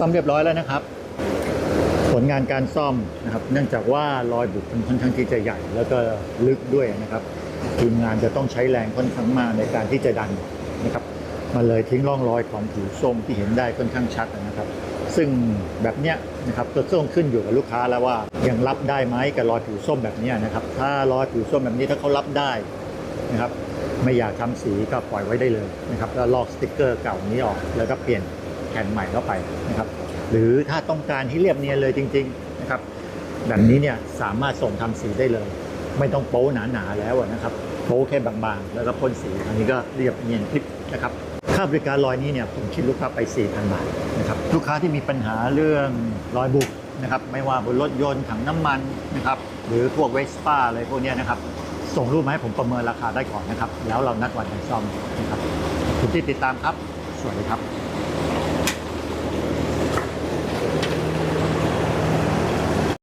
ซ่อมเรียบร้อยแล้วนะครับ ผลงานการซ่อมนะครับ เนื่องจากว่ารอยบุบมันค่อนข้างที่จะใหญ่ แล้วก็ลึกด้วยนะครับทีมงานจะต้องใช้แรงค่อนข้างมากในการที่จะดันนะครับมันเลยทิ้งร่องรอยของผิวส้มที่เห็นได้ค่อนข้างชัดนะครับ ซึ่งแบบเนี้ยนะครับก็ต้องขึ้นอยู่กับลูกค้าแล้วว่ายังรับได้ไหมกับรอยผิวส้มแบบเนี้ยนะครับ ถ้ารอยผิวส้มแบบนี้ถ้าเขารับได้นะครับ ไม่อยากทำสีก็ปล่อยไว้ได้เลยนะครับแล้วลอกสติกเกอร์เก่านี้ออกแล้วก็เปลี่ยน แผ่นใหม่เข้าไปนะครับ หรือถ้าต้องการให้เรียบเนียนเลยจริง ๆนะครับแบบนี้เนี่ยสามารถส่งทำสีได้เลย ไม่ต้องโป๊หนาๆแล้วนะครับโป๊แค่บางๆ แล้วก็พ่นสีอันนี้ก็เรียบเนียนคลิปนะครับค่าบริการรอยนี้เนี่ยผมคิดลูกค้าไป 4,000 บาทนะครับลูกค้าที่มีปัญหาเรื่องรอยบุบนะครับไม่ว่าบนรถยนต์ถังน้ำมันนะครับหรือพวกเวสป้าอะไรพวกนี้นะครับส่งรูปมาให้ผมประเมินราคาได้ก่อนนะครับ แล้วเรานัดวันกันซ่อมนะครับขอบคุณที่ติดตามครับ สวัสดีครับ